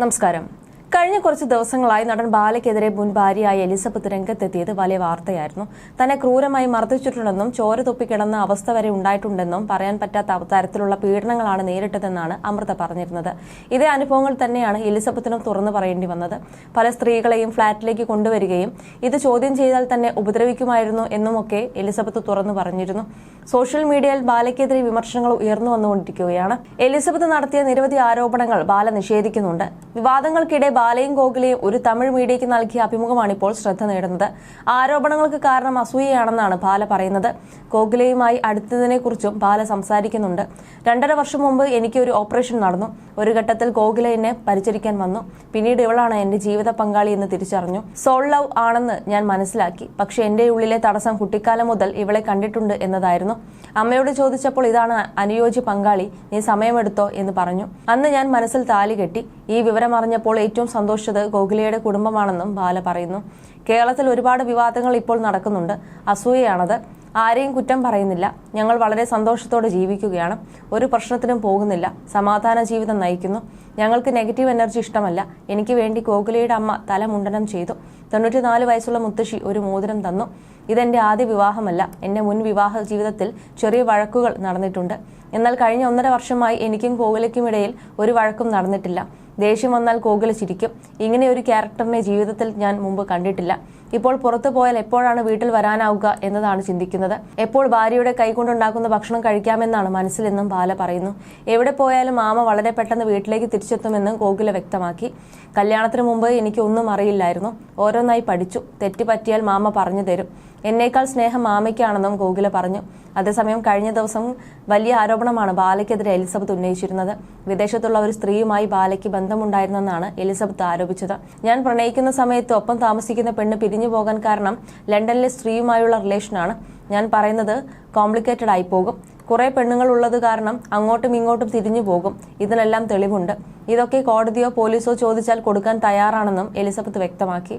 നമസ്കാരം. കഴിഞ്ഞ കുറച്ച് ദിവസങ്ങളായി നടൻ ബാലയ്ക്കെതിരെ മുൻ ഭാര്യയായ എലിസബത്ത് രംഗത്തെത്തിയത് വലിയ വാർത്തയായിരുന്നു. തന്നെ ക്രൂരമായി മർദ്ദിച്ചിട്ടുണ്ടെന്നും ചോര തൊപ്പിക്കിടന്ന അവസ്ഥ വരെ ഉണ്ടായിട്ടുണ്ടെന്നും പറയാൻ പറ്റാത്ത തരത്തിലുള്ള പീഡനങ്ങളാണ് നേരിട്ടതെന്നാണ് അമൃത പറഞ്ഞിരുന്നത്. ഇതേ അനുഭവങ്ങൾ തന്നെയാണ് എലിസബത്തിനും തുറന്നു പറയേണ്ടി വന്നത്. പല സ്ത്രീകളെയും ഫ്ളാറ്റിലേക്ക് കൊണ്ടുവരികയും ഇത് ചോദ്യം ചെയ്താൽ തന്നെ ഉപദ്രവിക്കുമായിരുന്നു എന്നുമൊക്കെ എലിസബത്ത് തുറന്നു പറഞ്ഞിരുന്നു. സോഷ്യൽ മീഡിയയിൽ ബാലയ്ക്കെതിരെ വിമർശനങ്ങൾ ഉയർന്നു വന്നുകൊണ്ടിരിക്കുകയാണ്. എലിസബത്ത് നടത്തിയ നിരവധി ആരോപണങ്ങൾ ബാല നിഷേധിക്കുന്നുണ്ട്. വിവാദങ്ങൾക്കിടെ ബാലയും ഗോകുലയും ഒരു തമിഴ് മീഡിയയ്ക്ക് നൽകിയ അഭിമുഖമാണ് ഇപ്പോൾ ശ്രദ്ധ നേടുന്നത്. ആരോപണങ്ങൾക്ക് കാരണം അസൂയയാണെന്നാണ് ബാല പറയുന്നത്. ഗോകുലയുമായി അടുത്തതിനെക്കുറിച്ചും ബാല സംസാരിക്കുന്നുണ്ട്. രണ്ടര വർഷം മുമ്പ് എനിക്ക് ഒരു ഓപ്പറേഷൻ നടന്നു. ഒരു ഘട്ടത്തിൽ ഗോകുല എന്നെ പരിചരിക്കാൻ വന്നു. പിന്നീട് ഇവളാണ് എന്റെ ജീവിത പങ്കാളി എന്ന് തിരിച്ചറിഞ്ഞു. സോൾ ലവ് ആണെന്ന് ഞാൻ മനസ്സിലാക്കി. പക്ഷെ എന്റെ ഉള്ളിലെ തടസ്സം കുട്ടിക്കാലം മുതൽ ഇവളെ കണ്ടിട്ടുണ്ട് എന്നതായിരുന്നു. അമ്മയോട് ചോദിച്ചപ്പോൾ ഇതാണ് അനുയോജ്യ പങ്കാളി. നീ സമയമെടുത്തോ എന്ന് പറഞ്ഞു. അന്ന് ഞാൻ മനസ്സിൽ താലി കെട്ടി. ഈ വിവരം അറിഞ്ഞപ്പോൾ ഏറ്റവും സന്തോഷിച്ചത് ഗോകുലയുടെ കുടുംബമാണെന്നും ബാല പറയുന്നു. കേരളത്തിൽ ഒരുപാട് വിവാദങ്ങൾ ഇപ്പോൾ നടക്കുന്നുണ്ട്. അസൂയയാണത്. ആരെയും കുറ്റം പറയുന്നില്ല. ഞങ്ങൾ വളരെ സന്തോഷത്തോടെ ജീവിക്കുകയാണ്. ഒരു പ്രശ്നത്തിനും പോകുന്നില്ല. സമാധാന ജീവിതം നയിക്കുന്നു. ഞങ്ങൾക്ക് നെഗറ്റീവ് എനർജി ഇഷ്ടമല്ല. എനിക്ക് വേണ്ടി ഗോകുലയുടെ അമ്മ തല മുണ്ടനം ചെയ്തു. തൊണ്ണൂറ്റിനാല് വയസ്സുള്ള മുത്തശ്ശി ഒരു മോതിരം തന്നു. ഇതെന്റെ ആദ്യ വിവാഹമല്ല. എന്റെ മുൻ വിവാഹ ജീവിതത്തിൽ ചെറിയ വഴക്കുകൾ നടന്നിട്ടുണ്ട്. എന്നാൽ കഴിഞ്ഞ ഒന്നര വർഷമായി എനിക്കും കോകിലയ്ക്കും ഇടയിൽ ഒരു വഴക്കും നടന്നിട്ടില്ല. ദേഷ്യം വന്നാൽ ചിരിക്കും. ഇങ്ങനെ ഒരു ക്യാരക്ടറിനെ ജീവിതത്തിൽ ഞാൻ മുമ്പ് കണ്ടിട്ടില്ല. ഇപ്പോൾ പുറത്തു പോയാൽ എപ്പോഴാണ് വീട്ടിൽ വരാനാവുക എന്നതാണ് ചിന്തിക്കുന്നത്. എപ്പോൾ ഭാര്യയുടെ കൈകൊണ്ടുണ്ടാക്കുന്ന ഭക്ഷണം കഴിക്കാമെന്നാണ് മനസ്സിലെന്നും ബാല പറയുന്നു. എവിടെ പോയാലും മാമ വളരെ പെട്ടെന്ന് വീട്ടിലേക്ക് തിരിച്ചെത്തുമെന്നും കോകില വ്യക്തമാക്കി. കല്യാണത്തിന് മുമ്പ് എനിക്ക് ഒന്നും അറിയില്ലായിരുന്നു. ഓരോന്നായി പഠിച്ചു. തെറ്റ് പറ്റിയാൽ മാമ പറഞ്ഞു തരും. എന്നേക്കാൾ സ്നേഹം മാമയ്ക്കാണെന്നും ഗോകുല പറഞ്ഞു. അതേസമയം കഴിഞ്ഞ ദിവസം വലിയ ആരോപണമാണ് ബാലയ്ക്കെതിരെ എലിസബത്ത് ഉന്നയിച്ചിരുന്നത്. വിദേശത്തുള്ള ഒരു സ്ത്രീയുമായി ബാലയ്ക്ക് ബന്ധമുണ്ടായിരുന്നെന്നാണ് എലിസബത്ത് ആരോപിച്ചത്. ഞാൻ പ്രണയിക്കുന്ന സമയത്ത് ഒപ്പം താമസിക്കുന്ന പെണ്ണ് പിരിഞ്ഞു പോകാൻ കാരണം ലണ്ടനിലെ സ്ത്രീയുമായുള്ള റിലേഷനാണ്. ഞാൻ പറയുന്നത് കോംപ്ലിക്കേറ്റഡ് ആയി പോകും. കുറെ പെണ്ണുങ്ങൾ ഉള്ളത് കാരണം അങ്ങോട്ടും ഇങ്ങോട്ടും തിരിഞ്ഞു പോകും. ഇതിനെല്ലാം തെളിവുണ്ട്. ഇതൊക്കെ കോടതിയോ പോലീസോ ചോദിച്ചാൽ കൊടുക്കാൻ തയ്യാറാണെന്നും എലിസബത്ത് വ്യക്തമാക്കി.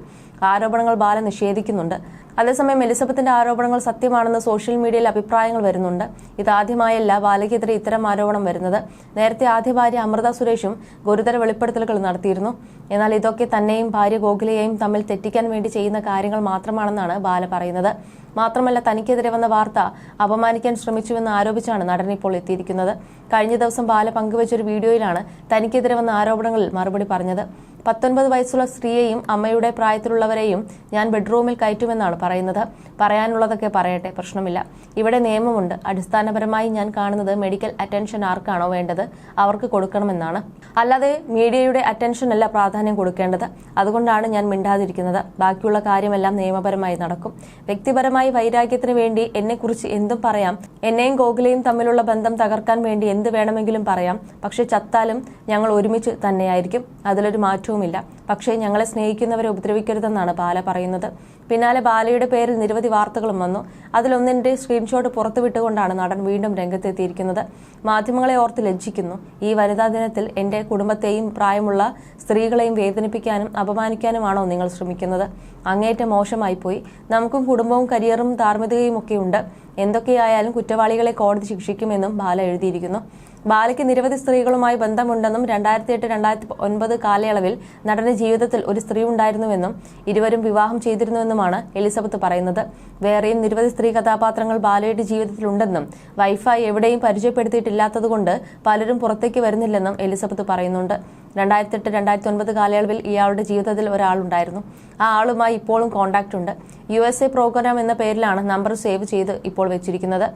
ആരോപണങ്ങൾ ബാല നിഷേധിക്കുന്നുണ്ട്. അതേസമയം എലിസബത്തിന്റെ ആരോപണങ്ങൾ സത്യമാണെന്ന് സോഷ്യൽ മീഡിയയിൽ അഭിപ്രായങ്ങൾ വരുന്നുണ്ട്. ഇതാദ്യമായല്ല ബാലയ്ക്കെതിരെ ഇത്തരം ആരോപണം വരുന്നത്. നേരത്തെ ആദ്യ ഭാര്യ അമൃത സുരേഷും ഗുരുതര വെളിപ്പെടുത്തലുകൾ നടത്തിയിരുന്നു. എന്നാൽ ഇതൊക്കെ തന്നെയും ഭാര്യ ഗോഖലയെയും തമ്മിൽ തെറ്റിക്കാൻ വേണ്ടി ചെയ്യുന്ന കാര്യങ്ങൾ മാത്രമാണെന്നാണ് ബാല പറയുന്നത്. മാത്രമല്ല തനിക്കെതിരെ വന്ന വാർത്ത അപമാനിക്കാൻ ശ്രമിച്ചുവെന്ന് ആരോപിച്ചാണ് നടൻ ഇപ്പോൾ എത്തിയിരിക്കുന്നത്. കഴിഞ്ഞ ദിവസം ബാല പങ്കുവച്ച ഒരു വീഡിയോയിലാണ് തനിക്കെതിരെ വന്ന ആരോപണങ്ങളിൽ മറുപടി പറഞ്ഞത്. പത്തൊൻപത് വയസ്സുള്ള സ്ത്രീയെയും അമ്മയുടെ പ്രായത്തിലുള്ളവരെയും ഞാൻ ബെഡ്റൂമിൽ കയറ്റുമെന്നാണ് പറയുന്നത്. പറയാനുള്ളതൊക്കെ പറയട്ടെ പ്രശ്നമില്ല. ഇവിടെ നിയമമുണ്ട്. അടിസ്ഥാനപരമായി ഞാൻ കാണുന്നത് മെഡിക്കൽ അറ്റൻഷൻ ആർക്കാണോ വേണ്ടത്? അവർക്ക് കൊടുക്കണമെന്നാണ്. അല്ലാതെ മീഡിയയുടെ അറ്റൻഷൻ അല്ല പ്രാധാന്യം കൊടുക്കേണ്ടത്. അതുകൊണ്ടാണ് ഞാൻ മിണ്ടാതിരിക്കുന്നത്. ബാക്കിയുള്ള കാര്യമെല്ലാം നിയമപരമായി നടക്കും. വ്യക്തിപരമായി വൈരാഗ്യത്തിന് വേണ്ടി എന്നെക്കുറിച്ച് എന്തും പറയാം. എന്നെയും ഗോകുലയും തമ്മിലുള്ള ബന്ധം തകർക്കാൻ വേണ്ടി എന്ത് വേണമെങ്കിലും പറയാം. പക്ഷെ ചത്താലും ഞങ്ങൾ ഒരുമിച്ച് തന്നെയായിരിക്കും. അതിലൊരു മാറ്റവുമില്ല പക്ഷേ ഞങ്ങളെ സ്നേഹിക്കുന്നവരെ ഉപദ്രവിക്കരുതെന്നാണ് ബാല പറയുന്നത്. പിന്നാലെ ബാലയുടെ പേരിൽ നിരവധി വാർത്തകളും വന്നു. അതിലൊന്നിന്റെ സ്ക്രീൻഷോട്ട് പുറത്തുവിട്ടുകൊണ്ടാണ് നടൻ വീണ്ടും രംഗത്തെത്തിയിരിക്കുന്നത്. മാധ്യമങ്ങളെ ഓർത്ത് ലജ്ജിക്കുന്നു. ഈ വനിതാ ദിനത്തിൽ എന്റെ കുടുംബത്തെയും പ്രായമുള്ള സ്ത്രീകളെയും വേദനിപ്പിക്കാനും അപമാനിക്കാനുമാണോ നിങ്ങൾ ശ്രമിക്കുന്നത്? അങ്ങേറ്റം മോശമായി പോയി നമുക്കും കുടുംബവും കരിയറും ധാർമ്മികതയും ഒക്കെ ഉണ്ട് എന്തൊക്കെയായാലും കുറ്റവാളികളെ കോടതി ശിക്ഷിക്കുമെന്നും ബാല എഴുതിയിരിക്കുന്നു. ബാലയ്ക്ക് നിരവധി സ്ത്രീകളുമായി ബന്ധമുണ്ടെന്നും രണ്ടായിരത്തി എട്ട് രണ്ടായിരത്തി ഒൻപത് കാലയളവിൽ നടന്റെ ജീവിതത്തിൽ ഒരു സ്ത്രീ ഉണ്ടായിരുന്നുവെന്നും ഇരുവരും വിവാഹം ചെയ്തിരുന്നുവെന്നുമാണ് എലിസബത്ത് പറയുന്നത്. വേറെയും നിരവധി സ്ത്രീ കഥാപാത്രങ്ങൾ ബാലയുടെ ജീവിതത്തിലുണ്ടെന്നും വൈഫായി എവിടെയും പരിചയപ്പെടുത്തിയിട്ടില്ലാത്തതുകൊണ്ട് പലരും പുറത്തേക്ക് വരുന്നില്ലെന്നും എലിസബത്ത് പറയുന്നുണ്ട്. രണ്ടായിരത്തി എട്ട് രണ്ടായിരത്തി ഒൻപത് കാലയളവിൽ ഇയാളുടെ ജീവിതത്തിൽ ഒരാളുണ്ടായിരുന്നു. ആ ആളുമായി ഇപ്പോഴും കോണ്ടാക്ട് ഉണ്ട് യു എസ് എ പ്രോഗ്രാം എന്ന പേരിലാണ് നമ്പർ സേവ് ചെയ്ത് ഇപ്പോൾ വെച്ചിരിക്കുന്നത്.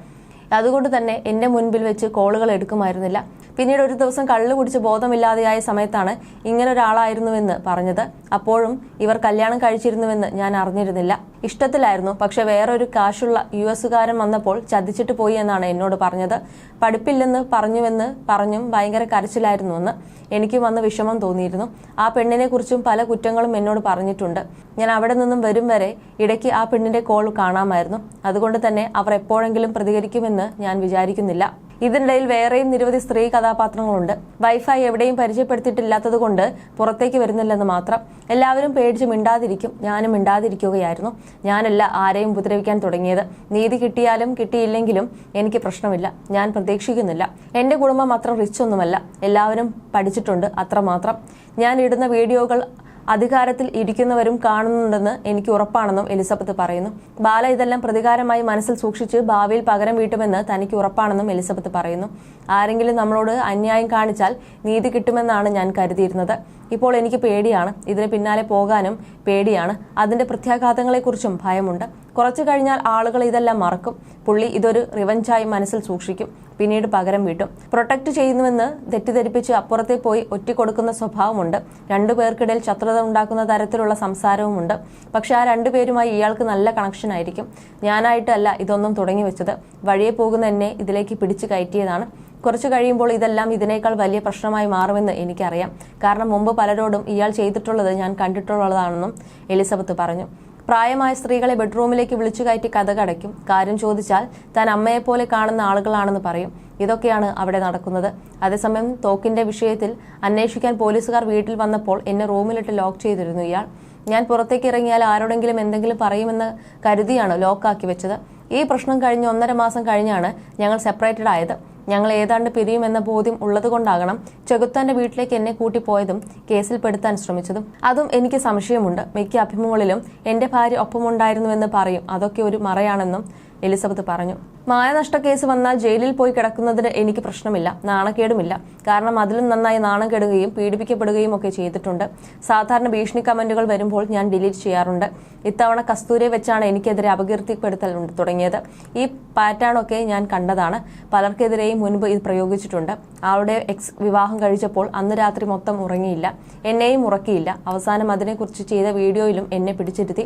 അതുകൊണ്ട് തന്നെ എന്റെ മുൻപിൽ വെച്ച് കോളുകൾ എടുക്കുമായിരുന്നില്ല. പിന്നീട് ഒരു ദിവസം കള്ളു കുടിച്ച് ബോധമില്ലാതെയായ സമയത്താണ് ഇങ്ങനെ ഒരാളായിരുന്നുവെന്ന് പറഞ്ഞത്. അപ്പോഴും ഇവർ കല്യാണം കഴിച്ചിരുന്നുവെന്ന് ഞാൻ അറിഞ്ഞിരുന്നില്ല. ഇഷ്ടത്തിലായിരുന്നു. പക്ഷെ വേറൊരു കാശുള്ള യു എസുകാരൻ വന്നപ്പോൾ ചതിച്ചിട്ട് പോയി എന്നാണ് എന്നോട് പറഞ്ഞത്. പഠിപ്പില്ലെന്ന് പറഞ്ഞുവെന്ന് പറഞ്ഞും ഭയങ്കര കരച്ചിലായിരുന്നുവെന്ന് എനിക്ക് വന്ന് വിഷമം തോന്നിയിരുന്നു. ആ പെണ്ണിനെ കുറിച്ചും പല കുറ്റങ്ങളും എന്നോട് പറഞ്ഞിട്ടുണ്ട്. ഞാൻ അവിടെ നിന്നും വരും വരെ ഇടയ്ക്ക് ആ പെണ്ണിന്റെ കോൾ കാണാമായിരുന്നു. അതുകൊണ്ട് തന്നെ അവർ എപ്പോഴെങ്കിലും പ്രതികരിക്കുമെന്ന് ഞാൻ വിചാരിക്കുന്നില്ല. ഇതിനിടയിൽ വേറെയും നിരവധി സ്ത്രീ കഥാപാത്രങ്ങളുണ്ട്. വൈഫൈ എവിടെയും പരിചയപ്പെടുത്തിയിട്ടില്ലാത്തത് കൊണ്ട് പുറത്തേക്ക് വരുന്നില്ലെന്ന് മാത്രം. എല്ലാവരും പേടിച്ച് മിണ്ടാതിരിക്കും. ഞാനും മിണ്ടാതിരിക്കുകയായിരുന്നു. ഞാനല്ല ആരെയും ഉപദ്രവിക്കാൻ തുടങ്ങിയത്. നീതി കിട്ടിയാലും കിട്ടിയില്ലെങ്കിലും എനിക്ക് പ്രശ്നമില്ല. ഞാൻ പ്രതീക്ഷിക്കുന്നില്ല. എന്റെ കുടുംബം അത്ര റിച്ച് ഒന്നുമല്ല. എല്ലാവരും പഠിച്ചിട്ടുണ്ട് അത്രമാത്രം. ഞാൻ ഇടുന്ന വീഡിയോകൾ അധികാരത്തിൽ ഇരിക്കുന്നവരും കാണുന്നുണ്ടെന്ന് എനിക്ക് ഉറപ്പാണെന്നും എലിസബത്ത് പറയുന്നു. ബാല ഇതെല്ലാം പ്രതികാരമായി മനസ്സിൽ സൂക്ഷിച്ച് ഭാവിയിൽ പകരം വീട്ടുമെന്ന് തനിക്ക് ഉറപ്പാണെന്നും എലിസബത്ത് പറയുന്നു. ആരെങ്കിലും നമ്മളോട് അന്യായം കാണിച്ചാൽ നീതി കിട്ടുമെന്നാണ് ഞാൻ കരുതിയിരുന്നത്. ഇപ്പോൾ എനിക്ക് പേടിയാണ്. ഇതിന് പിന്നാലെ പോകാനും പേടിയാണ്. അതിന്റെ പ്രത്യാഘാതങ്ങളെക്കുറിച്ചും ഭയമുണ്ട്. കുറച്ചു കഴിഞ്ഞാൽ ആളുകൾ ഇതെല്ലാം മറക്കും. പുള്ളി ഇതൊരു റിവഞ്ചായി മനസ്സിൽ സൂക്ഷിക്കും. പിന്നീട് പകരം വീട്ടും. പ്രൊട്ടക്ട് ചെയ്യുന്നുവെന്ന് തെറ്റിദ്ധരിപ്പിച്ച് അപ്പുറത്തെ പോയി ഒറ്റിക്കൊടുക്കുന്ന സ്വഭാവമുണ്ട്. രണ്ടു പേർക്കിടയിൽ ശത്രുത ഉണ്ടാക്കുന്ന തരത്തിലുള്ള സംസാരവുമുണ്ട്. പക്ഷെ ആ രണ്ടുപേരുമായി ഇയാൾക്ക് നല്ല കണക്ഷൻ ആയിരിക്കും. ഞാനായിട്ടല്ല ഇതൊന്നും തുടങ്ങി വെച്ചത്. വഴിയെ പോകുന്ന എന്നെ ഇതിലേക്ക് പിടിച്ചു കയറ്റിയതാണ്. കുറച്ചു കഴിയുമ്പോൾ ഇതെല്ലാം ഇതിനേക്കാൾ വലിയ പ്രശ്നമായി മാറുമെന്ന് എനിക്കറിയാം. കാരണം മുമ്പ് പലരോടും ഇയാൾ ചെയ്തിട്ടുള്ളത് ഞാൻ കണ്ടിട്ടുള്ളതാണെന്നും എലിസബത്ത് പറഞ്ഞു. പ്രായമായ സ്ത്രീകളെ ബെഡ്റൂമിലേക്ക് വിളിച്ചു കയറ്റി കഥ കടയ്ക്കും. കാര്യം ചോദിച്ചാൽ താൻ അമ്മയെപ്പോലെ കാണുന്ന ആളുകളാണെന്ന് പറയും. ഇതൊക്കെയാണ് അവിടെ നടക്കുന്നത്. അതേസമയം തോക്കിന്റെ വിഷയത്തിൽ അന്വേഷിക്കാൻ പോലീസുകാർ വീട്ടിൽ വന്നപ്പോൾ എന്നെ റൂമിലിട്ട് ലോക്ക് ചെയ്തിരുന്നു ഇയാൾ. ഞാൻ പുറത്തേക്ക് ഇറങ്ങിയാൽ ആരോടെങ്കിലും എന്തെങ്കിലും പറയുമെന്ന് കരുതിയാണ് ലോക്കാക്കി വെച്ചത്. ഈ പ്രശ്നം കഴിഞ്ഞ് ഒന്നര മാസം കഴിഞ്ഞാണ് ഞങ്ങൾ സെപ്പറേറ്റഡ് ആയത്. ഞങ്ങൾ ഏതാണ്ട് പിരിയുമെന്ന ബോധ്യം ഉള്ളതുകൊണ്ടാകണം ചെകുത്താന്റെ വീട്ടിലേക്ക് എന്നെ കൂട്ടിപ്പോയതും കേസിൽ പെടുത്താൻ ശ്രമിച്ചതും. അതും എനിക്ക് സംശയമുണ്ട്. മിക്ക അഭിമുഖങ്ങളിലും എന്റെ ഭാര്യ ഒപ്പമുണ്ടായിരുന്നുവെന്ന് പറയും. അതൊക്കെ ഒരു മറയാണെന്നും എലിസബത്ത് പറഞ്ഞു. മായനഷ്ട കേസ് വന്നാൽ ജയിലിൽ പോയി കിടക്കുന്നതിന് എനിക്ക് പ്രശ്നമില്ല നാണക്കേടുമില്ല. കാരണം അതിലും നന്നായി നാണം കെടുകയും പീഡിപ്പിക്കപ്പെടുകയും ഒക്കെ ചെയ്തിട്ടുണ്ട്. സാധാരണ ഭീഷണി കമന്റുകൾ വരുമ്പോൾ ഞാൻ ഡിലീറ്റ് ചെയ്യാറുണ്ട്. ഇത്തവണ കസ്തൂരെ വെച്ചാണ് എനിക്കെതിരെ അപകീർത്തിപ്പെടുത്തൽ തുടങ്ങിയത്. ഈ പാറ്റേണൊക്കെ ഞാൻ കണ്ടതാണ്. പലർക്കെതിരെയും മുൻപ് ഇത് പ്രയോഗിച്ചിട്ടുണ്ട്. ആളുടെ എക്സ് വിവാഹം കഴിച്ചപ്പോൾ അന്ന് രാത്രി മൊത്തം ഉറങ്ങിയില്ല. എന്നെയും ഉറക്കിയില്ല. അവസാനം അതിനെക്കുറിച്ച് ചെയ്ത വീഡിയോയിലും എന്നെ പിടിച്ചിരുത്തി.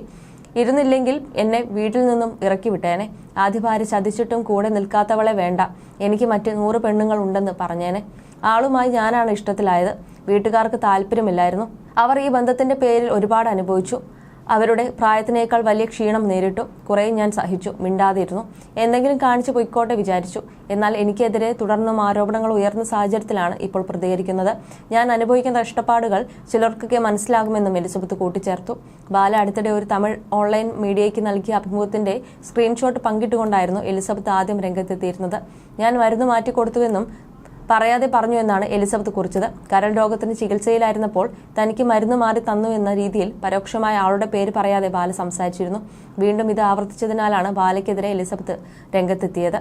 ഇരുന്നില്ലെങ്കിൽ എന്നെ വീട്ടിൽ നിന്നും ഇറക്കി വിട്ടേനെ. ആദ്യ ഭാര്യ ചതിച്ചിട്ടും കൂടെ നിൽക്കാത്തവളെ വേണ്ട. എനിക്ക് മറ്റ് നൂറ് പെണ്ണുങ്ങൾ ഉണ്ടെന്ന് പറഞ്ഞേനെ. ആളുമായി ഞാനാണ് ഇഷ്ടത്തിലായത്. വീട്ടുകാർക്ക് താല്പര്യമില്ലായിരുന്നു. അവർ ഈ ബന്ധത്തിന്റെ പേരിൽ ഒരുപാട് അനുഭവിച്ചു. അവരുടെ പ്രായത്തിനേക്കാൾ വലിയ ക്ഷീണം നേരിട്ടു. കുറേ ഞാൻ സഹിച്ചു മിണ്ടാതിരുന്നു. എന്തെങ്കിലും കാണിച്ചു പൊയ്ക്കോട്ടെ വിചാരിച്ചു. എന്നാൽ എനിക്കെതിരെ തുടർന്നും ആരോപണങ്ങൾ ഉയർന്ന സാഹചര്യത്തിലാണ് ഇപ്പോൾ പ്രതികരിക്കുന്നത്. ഞാൻ അനുഭവിക്കുന്ന കഷ്ടപ്പാടുകൾ ചിലർക്കൊക്കെ മനസ്സിലാകുമെന്നും എലിസബത്ത് കൂട്ടിച്ചേർത്തു. ബാല അടുത്തിടെ ഒരു തമിഴ് ഓൺലൈൻ മീഡിയയ്ക്ക് നൽകിയ അഭിമുഖത്തിന്റെ സ്ക്രീൻഷോട്ട് പങ്കിട്ടുകൊണ്ടായിരുന്നു എലിസബത്ത് ആദ്യം രംഗത്തെത്തിയിരുന്നത്. ഞാൻ മരുന്ന് മാറ്റിക്കൊടുത്തുവെന്നും പറയാതെ പറഞ്ഞു എന്നാണ് എലിസബത്ത് കുറിച്ചത്. കരൾ രോഗത്തിന് ചികിത്സയിലായിരുന്നപ്പോൾ തനിക്ക് മരുന്ന് മാറി തന്നു എന്ന രീതിയിൽ പരോക്ഷമായ ആളുടെ പേര് പറയാതെ ബാല സംസാരിച്ചിരുന്നു. വീണ്ടും ഇത് ആവർത്തിച്ചതിനാലാണ് ബാലയ്ക്കെതിരെ എലിസബത്ത് രംഗത്തെത്തിയത്.